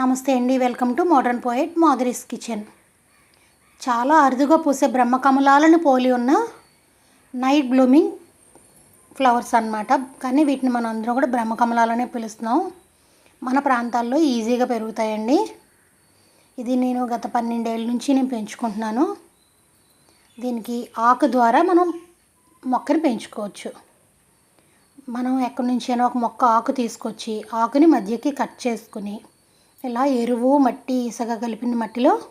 నమస్తే అండి welcome to modern poet Madhuri's kitchen. చాలా అరుదుగా పూసే బ్రహ్మకమలాలను పోలి ఉన్న నైట్ బ్లూమింగ్ ఫ్లవర్స్ అన్నమాట. కానీ వీటిని మనం అందరం కూడా బ్రహ్మకమలాలనే పిలుస్తున్నాం. మన ప్రాంతాల్లో ఈజీగా పెరుగుతాయండి. ఇది నేను గత పన్నెండేళ్ళ నుంచి నేను పెంచుకుంటున్నాను. దీనికి ఆకు ద్వారా మనం మొక్కని పెంచుకోవచ్చు. మనం ఎక్కడి నుంచైనా ఒక మొక్క ఆకు తీసుకొచ్చి ఆకుని మధ్యకి కట్ చేసుకుని ఇలా ఎరువు మట్టి ఇసుక కలిపిన మట్టిలో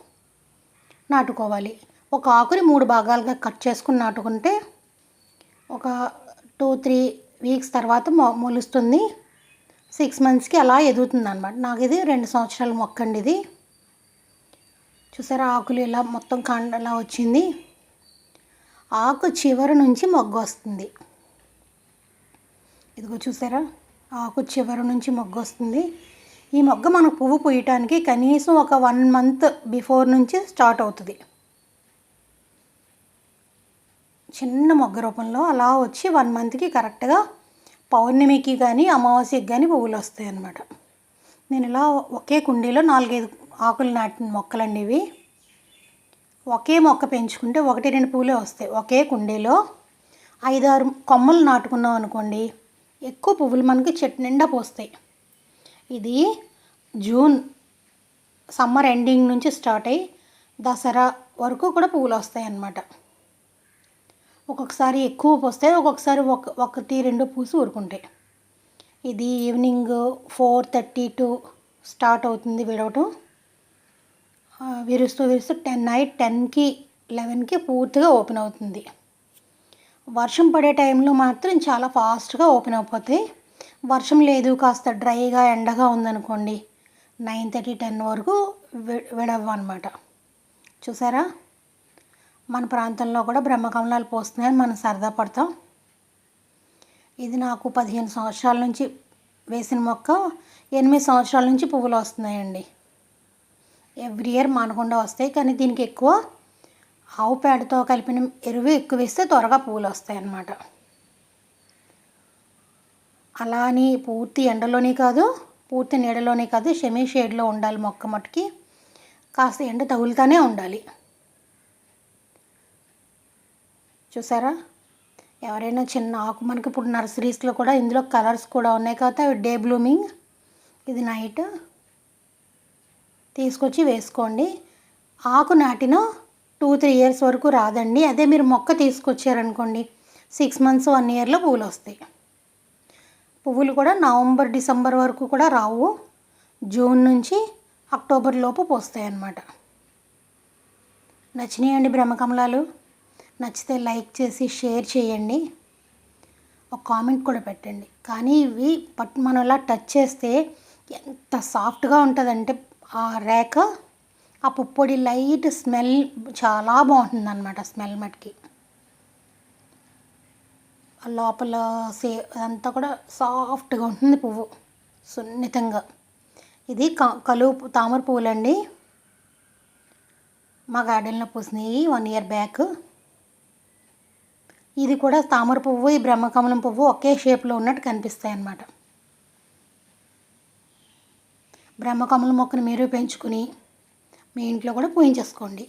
నాటుకోవాలి. ఒక ఆకుని మూడు భాగాలుగా కట్ చేసుకుని నాటుకుంటే ఒక టూ త్రీ వీక్స్ తర్వాత మొ మొలుస్తుంది. సిక్స్ మంత్స్కి అలా ఎదుగుతుంది అనమాట నాకు ఇది రెండు సంవత్సరాల మొక్క అండి ఇది. చూసారా ఆకులు ఇలా మొత్తం కాండలా వచ్చింది. ఆకు చివరి నుంచి మొగ్గ వస్తుంది. ఇదిగో చూసారా? ఆకు చివరి నుంచి మొగ్గ వస్తుంది. ఈ మొగ్గ మనకు పువ్వు పూయటానికి కనీసం ఒక వన్ మంత్ బిఫోర్ నుంచి స్టార్ట్ అవుతుంది. చిన్న మొగ్గ రూపంలో అలా వచ్చి వన్ మంత్కి కరెక్ట్గా పౌర్ణమికి కానీ అమావాస్యకి కానీ పువ్వులు వస్తాయి అన్నమాట. నేను ఇలా ఒకే కుండీలో నాలుగైదు ఆకులు నాటిన మొక్కలండి ఇవి. ఒకే మొక్క పెంచుకుంటే ఒకటి రెండు పూలే వస్తాయి. ఒకే కుండీలో ఐదారు కొమ్మలు నాటుకున్నాం అనుకోండి ఎక్కువ పువ్వులు మనకి చెట్టు నిండా పోస్తాయి. ఇది జూన్ సమ్మర్ ఎండింగ్ నుంచి స్టార్ట్ అయ్యి దసరా వరకు కూడా పువ్వులు వస్తాయి అన్నమాట ఒక్కొక్కసారి ఎక్కువ పూస్తాయి ఒక్కొక్కసారి ఒక ఒకటి రెండు పూసి ఊరుకుంటాయి ఇది evening four thirty to start అవుతుంది విడవటం. విరుస్తూ విరుస్తూ టెన్ నైట్ టెన్కి లెవెన్కి పూర్తిగా ఓపెన్ అవుతుంది. వర్షం పడే టైంలో మాత్రం చాలా ఫాస్ట్గా ఓపెన్ అయిపోతాయి. వర్షం లేదు కాస్త డ్రైగా ఎండగా ఉందనుకోండి నైన్ థర్టీ టెన్ వరకు విడవు అనమాట చూసారా? మన ప్రాంతంలో కూడా బ్రహ్మకమలాలు పోస్తున్నాయని మనం సరదా పడతాం. ఇది నాకు పదిహేను సంవత్సరాల నుంచి వేసిన మొక్క ఎనిమిది సంవత్సరాల నుంచి పువ్వులు వస్తున్నాయండి. ఎవ్రీ ఇయర్ మానకుండా వస్తాయి కానీ దీనికి ఎక్కువ ఆవు పేడతో కలిపిన ఎరువు ఎక్కువ వేస్తే త్వరగా పువ్వులు వస్తాయి అన్నమాట అలా అని పూర్తి ఎండలోనే కాదు పూర్తి నీడలోనే కాదు షెమీ షేడ్లో ఉండాలి మొక్క మట్టుకి కాస్త ఎండ తగులుతానే ఉండాలి. చూసారా? ఎవరైనా చిన్న ఆకు మనకి ఇప్పుడు నర్సరీస్లో కూడా ఇందులో కలర్స్ కూడా ఉన్నాయి కాబట్టి అవి డే బ్లూమింగ్. ఇది నైట్ తీసుకొచ్చి వేసుకోండి. ఆకు నాటిన టూ త్రీ ఇయర్స్ వరకు రాదండి. అదే మీరు మొక్క తీసుకొచ్చారనుకోండి సిక్స్ మంత్స్ వన్ ఇయర్లో పూలు వస్తాయి. పువ్వులు కూడా నవంబర్ డిసెంబర్ వరకు కూడా రావు. జూన్ నుంచి అక్టోబర్ లోపు పోస్తాయి అన్నమాట. నచ్చినాయండి బ్రహ్మకమలాలు. నచ్చితే లైక్ చేసి షేర్ చేయండి. ఒక కామెంట్ కూడా పెట్టండి. కానీ ఇవి పట్ మనం ఇలా టచ్ చేస్తే ఎంత సాఫ్ట్గా ఉంటుందంటే ఆ రేఖ ఆ పుప్పొడి లైట్ స్మెల్ చాలా బాగుంటుంది అనమాట స్మెల్ మటుకి లోపల సే అంతా కూడా సాఫ్ట్గా ఉంటుంది పువ్వు సున్నితంగా. ఇది క కలువు తామర పువ్వులండి. మా గార్డెన్లో పూసినాయి వన్ ఇయర్ బ్యాక్. ఇది కూడా తామర పువ్వు ఈ బ్రహ్మకమలం పువ్వు ఒకే షేప్లో ఉన్నట్టు కనిపిస్తాయి అన్నమాట బ్రహ్మకమలం మొక్కను మీరు పెంచుకుని మీ ఇంట్లో కూడా పూయించేసుకోండి.